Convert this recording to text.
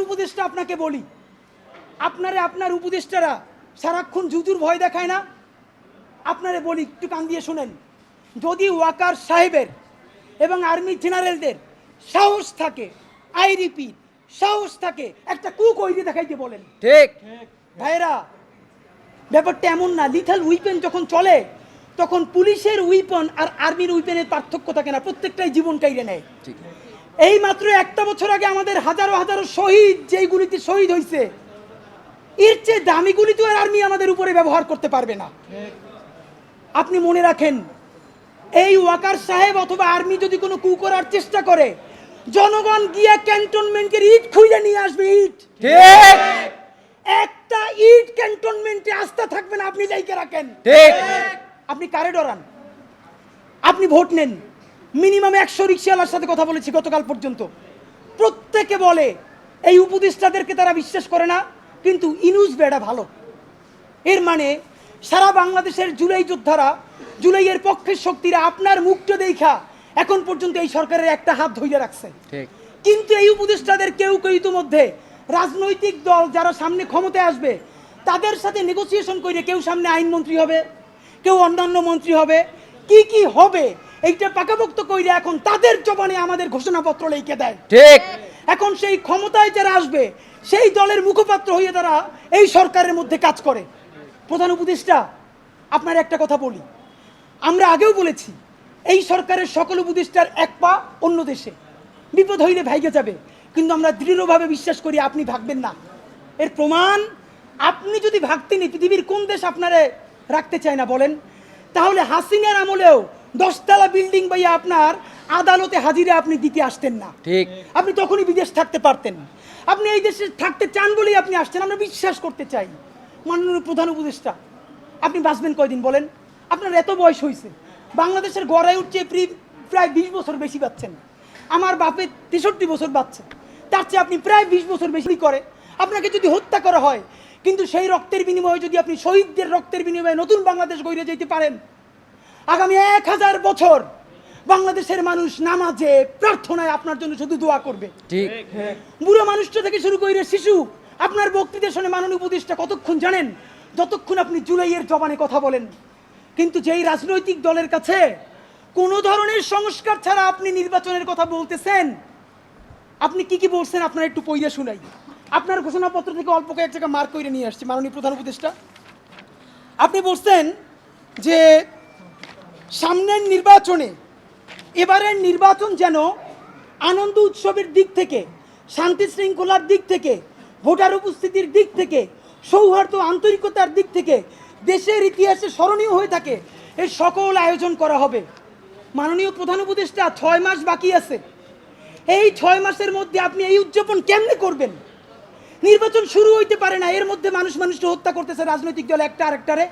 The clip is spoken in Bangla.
উপদেষ্টা আপনাকে বলি। আপনারে আপনার উপদেষ্টারা সারাক্ষণ জুজুর ভয় দেখায় না। আপনারে বলি একটু কান দিয়ে শুনেন। যদি ওয়াকার সাহেবের এবং আর্মি জেনারেলদের সাহস থাকে আই রিপিট সাহস থাকে একটা কুক ওইদি দেখাইতে বলেন। ঠিক। ভাইরা ব্যাপারটা এমন না। লিথাল উইপেন যখন চলে তখন পুলিশের উইপন আর আর্মির উইপেনের পার্থক্য থাকে না। প্রত্যেকটাই জীবন কাইরে নেয়। ঠিক। এই মাত্র একটা বছর আগে আমাদের হাজারো হাজারো শহীদ যেইগুলিতে শহীদ হয়েছে এর চেয়ে দামি গুলি তো আর আর্মি আমাদের উপরে ব্যবহার করতে পারবে না। আপনি মনে রাখেন এই ওয়াকার সাহেব অথবা আর্মি যদি কোনো কু করার চেষ্টা করে জনগণ গিয়া ক্যান্টনমেন্টের ইট খুঁজে নিয়ে আসবে ইট। একটা ইট ক্যান্টনমেন্টে আস্থা থাকবে না আপনি যাইকে রাখেন। আপনি কারে ডরান? আপনি ভোট নেন। মিনিমাম একশো রিক্সাওয়ালার সাথে কথা বলেছি গতকাল পর্যন্ত। প্রত্যেকে বলে এই উপদেষ্টাদেরকে তারা বিশ্বাস করে না কিন্তু ইনুস বেড়া ভালো। এর মানে সারা বাংলাদেশের জুলাই যোদ্ধারা জুলাইয়ের পক্ষের শক্তিরা আপনার মুখটা দেখা এখন পর্যন্ত এই সরকারের একটা হাত ধইরে রাখছে। কিন্তু এই উপদেষ্টাদের কেউ কেউ ইতিমধ্যে রাজনৈতিক দল যারা সামনে ক্ষমতায় আসবে তাদের সাথে নেগোসিয়েশন করে কেউ সামনে আইনমন্ত্রী হবে কেউ অন্যান্য মন্ত্রী হবে কি কি হবে এইটা পাকাপোক্ত কইরে এখন তাদের জবানে আমাদের ঘোষণাপত্র লিখে দেয়। ঠিক। এখন সেই ক্ষমতায় যারা আসবে সেই দলের মুখপাত্র হয়ে তারা এই সরকারের মধ্যে কাজ করে। প্রধান উপদেষ্টা আপনার একটা কথা বলি। আমরা আগেও বলেছি এই সরকারের সকল উপদেষ্টার এক পা অন্য দেশে। বিপদ হইলে ভাইগে যাবে কিন্তু আমরা দৃঢ়ভাবে বিশ্বাস করি আপনি ভাগবেন না। এর প্রমাণ আপনি যদি ভাগতেন পৃথিবীর কোন দেশ আপনারে রাখতে চায় না বলেন তাহলে হাসিনার আমলেও দশতলা বিল্ডিং বাইয়া আপনার আদালতে হাজিরে আপনি দিতে আসতেন না। ঠিক। আপনি তখনই বিদেশ থাকতে পারতেন। আপনি এই দেশে থাকতে চান বলেই আপনি আসছেন আমরা বিশ্বাস করতে চাই। মাননীয় প্রধান উপদেষ্টা আপনি বাঁচবেন কয়দিন বলেন? আপনার এত বয়স হয়েছে বাংলাদেশের গড়ায় উঠছে প্রি- প্রায় বিশ বছর বেশি পাচ্ছেন। আমার বাপের তেষট্টি বছর বাচ্চা তার চেয়ে আপনি প্রায় বিশ বছর বেশি করে। আপনাকে যদি হত্যা করা হয় কিন্তু সেই রক্তের বিনিময়ে যদি আপনি শহীদদের রক্তের বিনিময়ে নতুন বাংলাদেশ গড়ে যেতে পারেন আগামী এক হাজার বছর বাংলাদেশের মানুষ নামাজে প্রার্থনায় আপনার জন্য শুধু দোয়া করবে। ঠিক। বুড়ো মানুষটা থেকে শুরু করে শিশু আপনার বক্তৃতা শুনে মাননীয় উপদেষ্টা কতক্ষণ জানেন? যতক্ষণ আপনি জুলাইয়ের জবানে কথা বলেন। কিন্তু যেই রাজনৈতিক দলের কাছে কোনো ধরনের সংস্কার ছাড়া আপনি নির্বাচনের কথা বলতেছেন আপনি কি কি বলছেন আপনার একটু পইরা শুনাই। আপনার ঘোষণাপত্র থেকে অল্প কয়েক জায়গা মার্ক করে নিয়ে আসছি মাননীয় প্রধান উপদেষ্টা। আপনি বলছেন যে সামনের নির্বাচনে এবারের নির্বাচন যেন আনন্দ উৎসবের দিক থেকে, শান্তি শৃঙ্খলার দিক থেকে, ভোটার উপস্থিতির দিক থেকে, সৌহার্দ্য আন্তরিকতার দিক থেকে, দেশের ইতিহাসে স্মরণীয় হয়ে থাকে, এর সকল আয়োজন করা হবে। মাননীয় প্রধান উপদেষ্টা, ছয় মাস বাকি আছে। এই ছয় মাসের মধ্যে আপনি এই উদযাপন কেমনে করবেন? নির্বাচন শুরু হইতে পারে না, এর মধ্যে মানুষ মানুষকে হত্যা করতেছে, রাজনৈতিক দল একটা আরেকটারে।